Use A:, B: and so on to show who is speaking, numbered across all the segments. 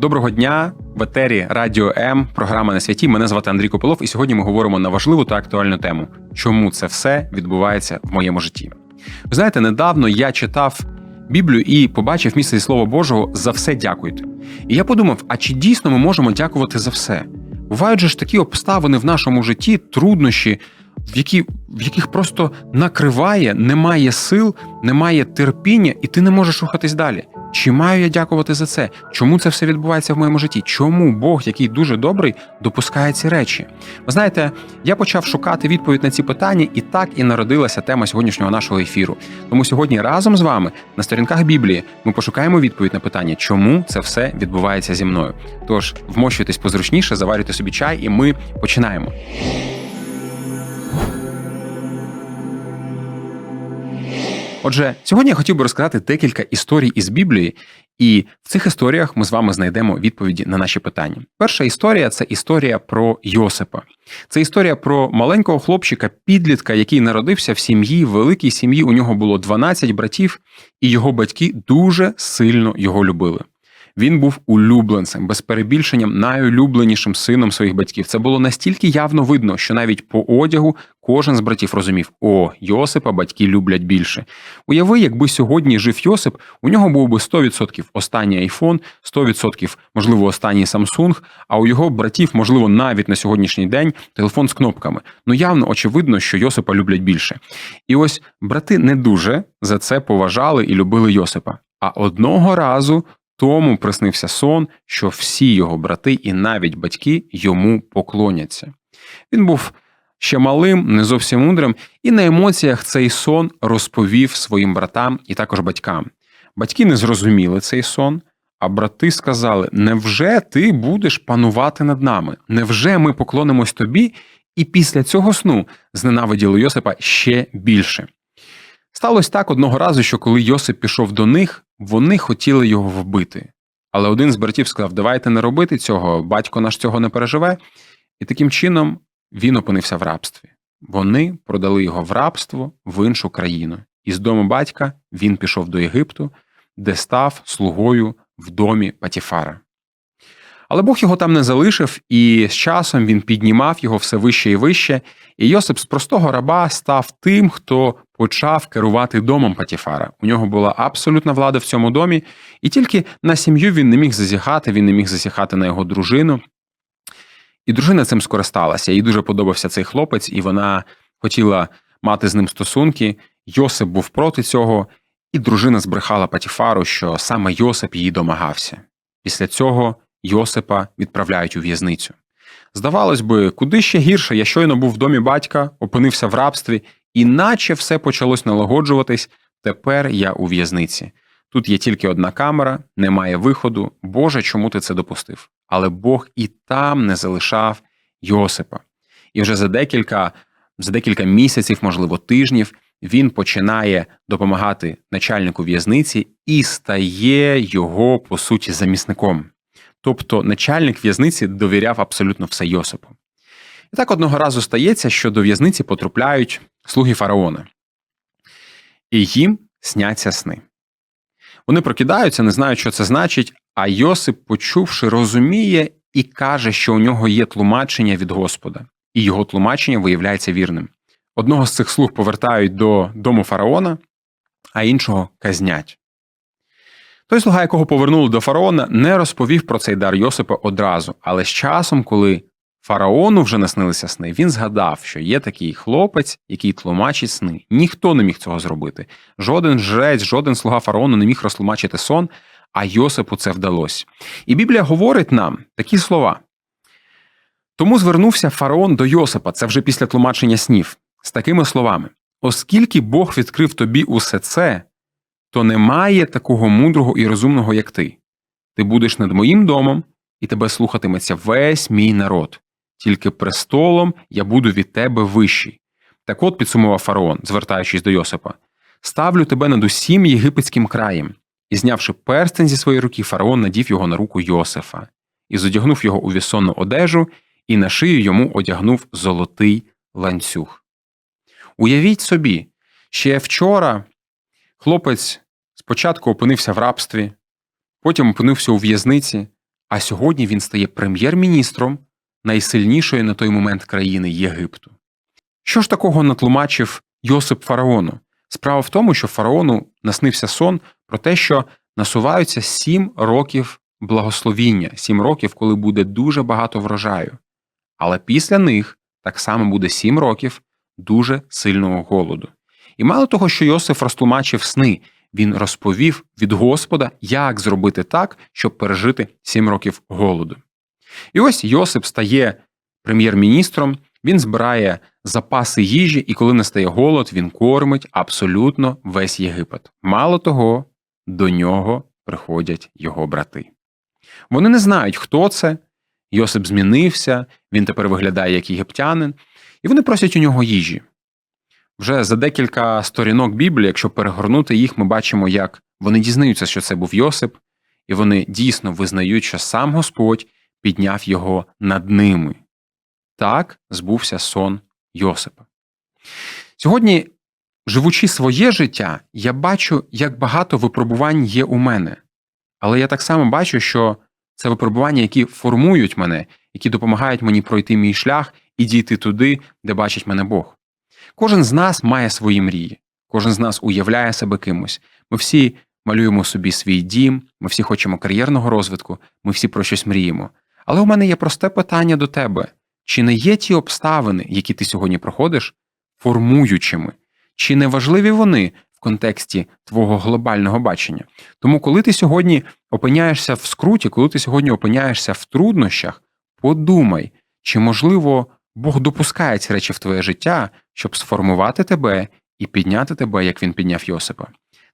A: Доброго дня в етері Радіо М, програма на святі. Мене звати Андрій Копилов, і сьогодні ми говоримо на важливу та актуальну тему, чому це все відбувається в моєму житті. Ви знаєте, недавно я читав Біблію і побачив місце Слова Божого за все дякуйте. І я подумав: а чи дійсно ми можемо дякувати за все? Бувають же ж такі обставини в нашому житті, труднощі, в які, в яких просто накриває, немає сил, немає терпіння, і ти не можеш рухатись далі. Чи маю я дякувати за це? Чому це все відбувається в моєму житті? Чому Бог, який дуже добрий, допускає ці речі? Ви знаєте, я почав шукати відповідь на ці питання, і так і народилася тема сьогоднішнього нашого ефіру. Тому сьогодні разом з вами на сторінках Біблії ми пошукаємо відповідь на питання, чому це все відбувається зі мною. Тож вмощуйтесь позручніше, заварюйте собі чай, і ми починаємо. Отже, сьогодні я хотів би розказати декілька історій із Біблії, і в цих історіях ми з вами знайдемо відповіді на наші питання. Перша історія це історія про Йосипа. Це історія про маленького хлопчика, підлітка, який народився в сім'ї, великій сім'ї. У нього було 12 братів, і його батьки дуже сильно його любили. Він був улюбленцем, без перебільшення найулюбленішим сином своїх батьків. Це було настільки явно видно, що навіть по одягу кожен з братів розумів: о, Йосипа батьки люблять більше. Уяви, якби сьогодні жив Йосип, у нього був би 100% останній айфон, 100% можливо останній Samsung, а у його братів, можливо, навіть на сьогоднішній день телефон з кнопками. Ну явно очевидно, що Йосипа люблять більше. І ось брати не дуже за це поважали і любили Йосипа. А одного разу тому приснився сон, що всі його брати і навіть батьки йому поклоняться. Він був ще малим, не зовсім мудрим, і на емоціях цей сон розповів своїм братам і також батькам. Батьки не зрозуміли цей сон, а брати сказали: Невже ти будеш панувати над нами? Невже ми поклонимось тобі? І після цього сну зненавиділи Йосипа ще більше. Сталося так одного разу, що коли Йосип пішов до них, вони хотіли його вбити. Але один з братів сказав: Давайте не робити цього, батько наш цього не переживе. І таким чином він опинився в рабстві. Вони продали його в рабство в іншу країну. І з дому батька він пішов до Єгипту, де став слугою в домі Патіфара. Але Бог його там не залишив, і з часом він піднімав його все вище і вище, і Йосип з простого раба став тим, хто почав керувати домом Патіфара. У нього була абсолютна влада в цьому домі, і тільки на сім'ю він не міг зазіхати, він не міг зазіхати на його дружину. І дружина цим скористалася. Їй дуже подобався цей хлопець, і вона хотіла мати з ним стосунки. Йосип був проти цього, і дружина збрехала Патіфару, що саме Йосип її домагався. Після цього Йосипа відправляють у в'язницю. Здавалось би, куди ще гірше, я щойно був в домі батька, опинився в рабстві, і наче все почалось налагоджуватись. Тепер я у в'язниці. Тут є тільки одна камера, немає виходу. Боже, чому ти це допустив? Але Бог і там не залишав Йосипа. І вже за декілька, за декілька місяців, можливо, тижнів, він починає допомагати начальнику в'язниці і стає його по суті замісником. Тобто начальник в'язниці довіряв абсолютно все Йосипу. І так одного разу стається, що до в'язниці потрапляють слуги фараона, і їм сняться сни. Вони прокидаються, не знають, що це значить, а Йосип, почувши, розуміє і каже, що у нього є тлумачення від Господа, і його тлумачення виявляється вірним. Одного з цих слуг повертають до дому фараона, а іншого казнять. Той слуга, якого повернули до фараона, не розповів про цей дар Йосипа одразу, але з часом, коли фараону вже наснилися сни, він згадав, що є такий хлопець, який тлумачить сни. Ніхто не міг цього зробити. Жоден жрець, жоден слуга фараону не міг розтлумачити сон, а Йосипу це вдалося. І Біблія говорить нам такі слова. Тому звернувся фараон до Йосипа, це вже після тлумачення снів, з такими словами: оскільки Бог відкрив тобі усе це то немає такого мудрого і розумного, як ти. Ти будеш над моїм домом, і тебе слухатиметься весь мій народ, тільки престолом я буду від тебе вищий. Так от підсумував фараон, звертаючись до Йосипа, ставлю тебе над усім єгипетським краєм. І, знявши перстень зі своєї руки, фараон надів його на руку Йосифа, і зодягнув його у вісонну одежу, і на шию йому одягнув золотий ланцюг. Уявіть собі, ще вчора хлопець Спочатку опинився в рабстві, потім опинився у в'язниці, а сьогодні він стає прем'єр-міністром найсильнішої на той момент країни Єгипту. Що ж такого натлумачив Йосип фараону? Справа в тому, що фараону наснився сон про те, що насуваються сім років благословіння, сім років, коли буде дуже багато врожаю. Але після них так само буде сім років дуже сильного голоду. І мало того, що Йосиф розтлумачив сни, він розповів від Господа, як зробити так, щоб пережити сім років голоду. І ось Йосип стає прем'єр-міністром, він збирає запаси їжі, і коли настає голод, він кормить абсолютно весь Єгипет. Мало того, до нього приходять його брати. Вони не знають, хто це. Йосип змінився, він тепер виглядає як єгиптянин, і вони просять у нього їжі. Вже за декілька сторінок Біблії, якщо перегорнути їх, ми бачимо, як вони дізнаються, що це був Йосип, і вони дійсно визнають, що сам Господь підняв його над ними. Так збувся сон Йосипа. Сьогодні, живучи своє життя, я бачу, як багато випробувань є у мене. Але я так само бачу, що це випробування, які формують мене, які допомагають мені пройти мій шлях і дійти туди, де бачить мене Бог. Кожен з нас має свої мрії, кожен з нас уявляє себе кимось. Ми всі малюємо собі свій дім, ми всі хочемо кар'єрного розвитку, ми всі про щось мріємо. Але у мене є просте питання до тебе: чи не є ті обставини, які ти сьогодні проходиш, формуючими? Чи не важливі вони в контексті твого глобального бачення? Тому, коли ти сьогодні опиняєшся в скруті, коли ти сьогодні опиняєшся в труднощах, подумай, чи можливо Бог допускає ці речі в твоє життя, щоб сформувати тебе і підняти тебе, як він підняв Йосипа.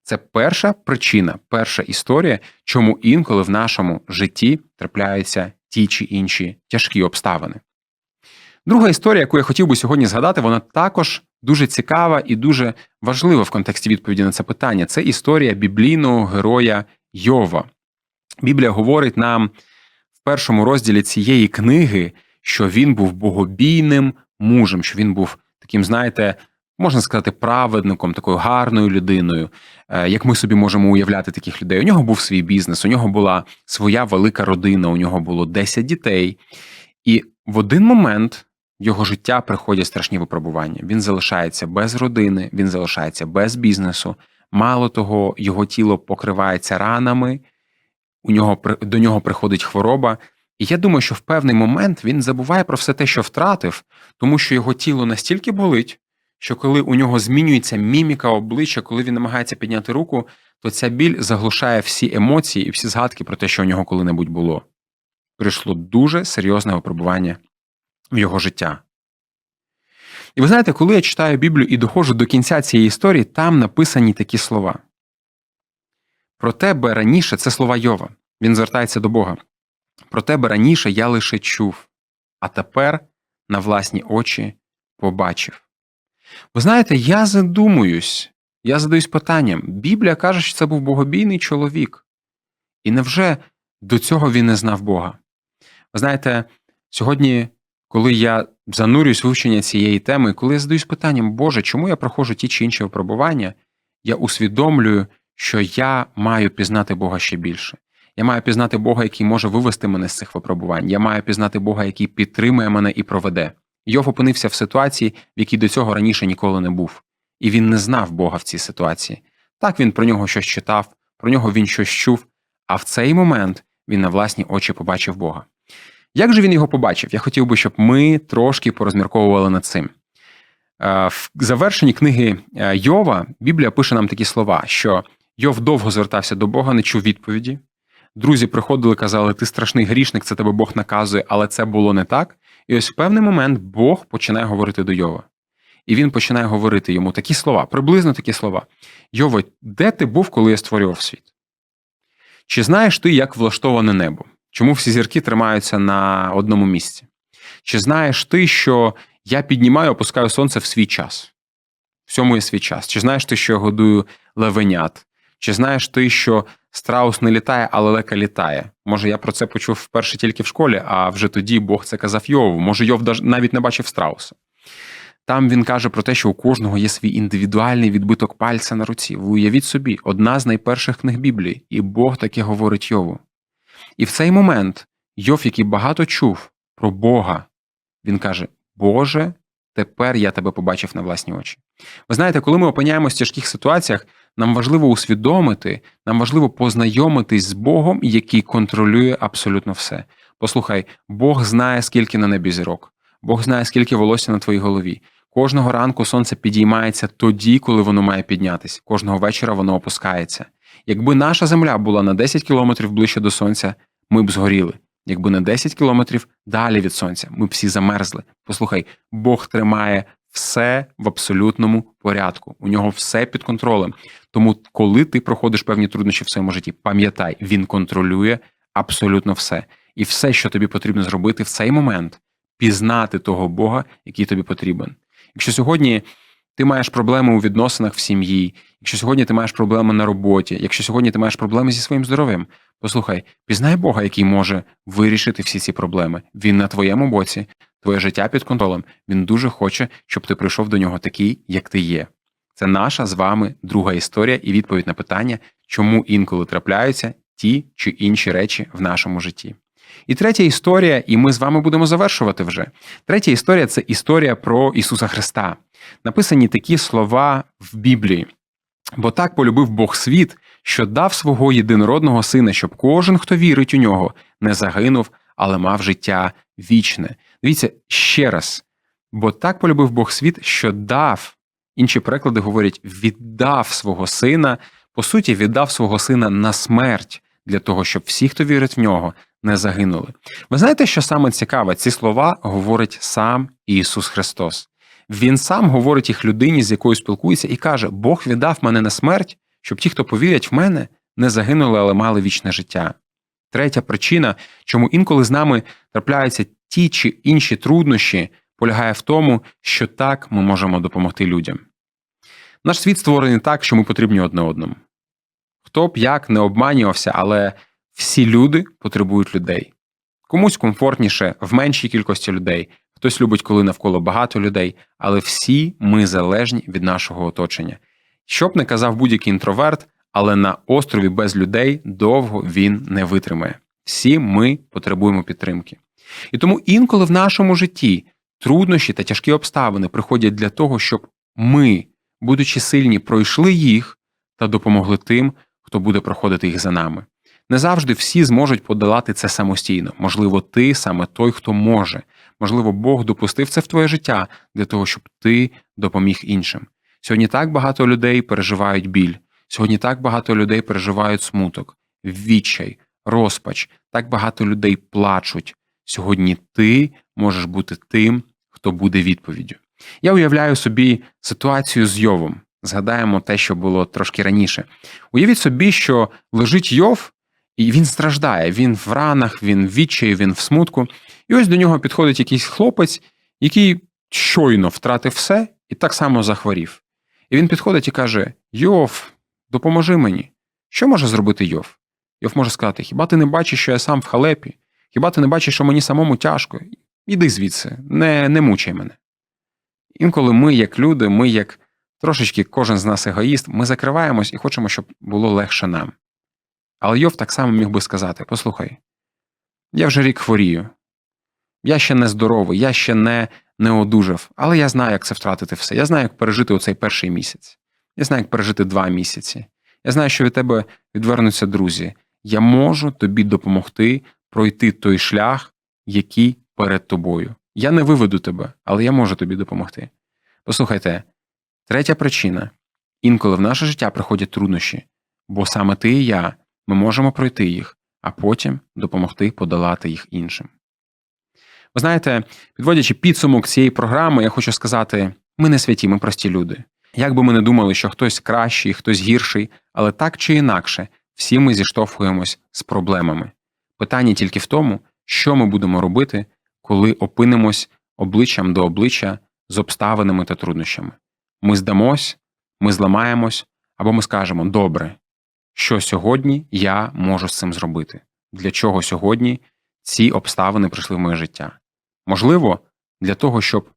A: Це перша причина, перша історія, чому інколи в нашому житті трапляються ті чи інші тяжкі обставини. Друга історія, яку я хотів би сьогодні згадати, вона також дуже цікава і дуже важлива в контексті відповіді на це питання. Це історія біблійного героя Йова. Біблія говорить нам в першому розділі цієї книги, що він був богобійним мужем, що він був таким, знаєте, можна сказати, праведником, такою гарною людиною. Е, як ми собі можемо уявляти таких людей? У нього був свій бізнес, у нього була своя велика родина, у нього було 10 дітей. І в один момент його життя приходять страшні випробування. Він залишається без родини, він залишається без бізнесу. Мало того, його тіло покривається ранами, у нього до нього приходить хвороба. І я думаю, що в певний момент він забуває про все те, що втратив, тому що його тіло настільки болить, що коли у нього змінюється міміка обличчя, коли він намагається підняти руку, то ця біль заглушає всі емоції і всі згадки про те, що у нього коли-небудь було. Прийшло дуже серйозне випробування в його життя. І ви знаєте, коли я читаю Біблію і доходжу до кінця цієї історії, там написані такі слова. Про тебе раніше це слова Йова. Він звертається до Бога. Про тебе раніше я лише чув, а тепер на власні очі побачив. Ви знаєте, я задумуюсь, я задаюсь питанням. Біблія каже, що це був богобійний чоловік. І невже до цього він не знав Бога? Ви знаєте, сьогодні, коли я занурююсь в вивчення цієї теми, коли я задаюсь питанням, Боже, чому я проходжу ті чи інші випробування, я усвідомлюю, що я маю пізнати Бога ще більше. Я маю пізнати Бога, який може вивести мене з цих випробувань. Я маю пізнати Бога, який підтримує мене і проведе. Йов опинився в ситуації, в якій до цього раніше ніколи не був, і він не знав Бога в цій ситуації. Так він про нього щось читав, про нього він щось чув, а в цей момент він на власні очі побачив Бога. Як же він його побачив? Я хотів би, щоб ми трошки порозмірковували над цим. Е, в завершенні книги е, Йова Біблія пише нам такі слова, що Йов довго звертався до Бога, не чув відповіді. Друзі приходили, казали, ти страшний грішник, це тебе Бог наказує, але це було не так. І ось в певний момент Бог починає говорити до Йова. І він починає говорити йому такі слова, приблизно такі слова. Йово, де ти був, коли я створював світ? Чи знаєш ти, як влаштоване небо? Чому всі зірки тримаються на одному місці? Чи знаєш ти, що я піднімаю, опускаю сонце в свій час? Всьому є свій час. Чи знаєш ти, що я годую левенят? Чи знаєш ти, що страус не літає, а лелека літає? Може, я про це почув вперше тільки в школі, а вже тоді Бог це казав Йову. Може, Йов навіть не бачив страуса. Там він каже про те, що у кожного є свій індивідуальний відбиток пальця на руці. Ви уявіть собі, одна з найперших книг Біблії, і Бог таке говорить Йову. І в цей момент Йов, який багато чув про Бога, він каже: Боже, тепер я тебе побачив на власні очі. Ви знаєте, коли ми опиняємося в тяжких ситуаціях, нам важливо усвідомити, нам важливо познайомитись з Богом, який контролює абсолютно все. Послухай, Бог знає, скільки на небі зірок, Бог знає, скільки волосся на твоїй голові. Кожного ранку сонце підіймається тоді, коли воно має піднятися. Кожного вечора воно опускається. Якби наша земля була на 10 кілометрів ближче до сонця, ми б згоріли. Якби на 10 кілометрів далі від сонця, ми б всі замерзли. Послухай, Бог тримає все в абсолютному порядку. У нього все під контролем. Тому, коли ти проходиш певні труднощі в своєму житті, пам'ятай, він контролює абсолютно все. І все, що тобі потрібно зробити в цей момент, пізнати того Бога, який тобі потрібен. Якщо сьогодні ти маєш проблеми у відносинах в сім'ї, якщо сьогодні ти маєш проблеми на роботі, якщо сьогодні ти маєш проблеми зі своїм здоров'ям, послухай, пізнай Бога, який може вирішити всі ці проблеми. Він на твоєму боці, твоє життя під контролем. Він дуже хоче, щоб ти прийшов до нього такий, як ти є. Це наша з вами друга історія і відповідь на питання, чому інколи трапляються ті чи інші речі в нашому житті. І третя історія, і ми з вами будемо завершувати вже. Третя історія це історія про Ісуса Христа. Написані такі слова в Біблії. Бо так полюбив Бог світ, що дав свого єдинородного сина, щоб кожен, хто вірить у нього, не загинув, але мав життя вічне. Дивіться ще раз. Бо так полюбив Бог світ, що дав. Інші переклади говорять, віддав свого сина, по суті, віддав свого сина на смерть для того, щоб всі, хто вірить в нього, не загинули. Ви знаєте, що саме цікаве? Ці слова говорить сам Ісус Христос. Він сам говорить їх людині, з якою спілкується, і каже: Бог віддав мене на смерть, щоб ті, хто повірять в мене, не загинули, але мали вічне життя. Третя причина, чому інколи з нами трапляються ті чи інші труднощі, полягає в тому, що так ми можемо допомогти людям. Наш світ створений так, що ми потрібні одне одному. Хто б як не обманювався, але всі люди потребують людей. Комусь комфортніше в меншій кількості людей, хтось любить, коли навколо багато людей, але всі ми залежні від нашого оточення. Що б не казав будь-який інтроверт, але на острові без людей довго він не витримає. Всі ми потребуємо підтримки. І тому інколи в нашому житті труднощі та тяжкі обставини приходять для того, щоб ми, будучи сильні, пройшли їх та допомогли тим, хто буде проходити їх за нами. Не завжди всі зможуть подолати це самостійно. Можливо, ти саме той, хто може. Можливо, Бог допустив це в твоє життя для того, щоб ти допоміг іншим. Сьогодні так багато людей переживають біль. Сьогодні так багато людей переживають смуток, відчай, розпач. Так багато людей плачуть. Сьогодні ти можеш бути тим, хто буде відповіддю. Я уявляю собі ситуацію з Йовом. Згадаємо те, що було трошки раніше. Уявіть собі, що лежить Йов, і він страждає. Він в ранах, він в відчаї, він в смутку. І ось до нього підходить якийсь хлопець, який щойно втратив все і так само захворів. І він підходить і каже: Йов, допоможи мені. Що може зробити Йов? Йов може сказати: Хіба ти не бачиш, що я сам в халепі? Хіба ти не бачиш, що мені самому тяжко? Іди звідси, не, не мучай мене. Інколи ми, як люди, ми, як трошечки кожен з нас егоїст, ми закриваємось і хочемо, щоб було легше нам. Але Йов так само міг би сказати: Послухай, я вже рік хворію, я ще не здоровий, я ще не, не одужав, але я знаю, як це втратити все. Я знаю, як пережити оцей перший місяць. Я знаю, як пережити два місяці. Я знаю, що від тебе відвернуться друзі. Я можу тобі допомогти пройти той шлях, який перед тобою. Я не виведу тебе, але я можу тобі допомогти. Послухайте, третя причина: інколи в наше життя приходять труднощі, бо саме ти і я ми можемо пройти їх, а потім допомогти подолати їх іншим. Ви знаєте, підводячи підсумок цієї програми, я хочу сказати: ми не святі, ми прості люди. Як би ми не думали, що хтось кращий, хтось гірший, але так чи інакше, всі ми зіштовхуємось з проблемами. Питання тільки в тому, що ми будемо робити, коли опинимось обличчям до обличчя з обставинами та труднощами. Ми здамось, ми зламаємось, або ми скажемо добре, що сьогодні я можу з цим зробити, для чого сьогодні ці обставини прийшли в моє життя. Можливо, для того, щоб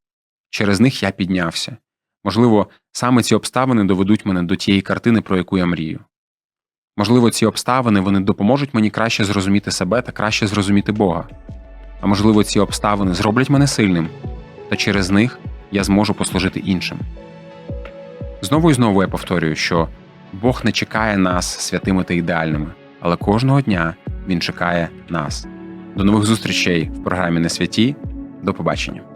A: через них я піднявся. Можливо, саме ці обставини доведуть мене до тієї картини, про яку я мрію. Можливо, ці обставини вони допоможуть мені краще зрозуміти себе та краще зрозуміти Бога. А можливо, ці обставини зроблять мене сильним, та через них я зможу послужити іншим. Знову і знову я повторюю, що Бог не чекає нас святими та ідеальними, але кожного дня Він чекає нас. До нових зустрічей в програмі Не святі. До побачення.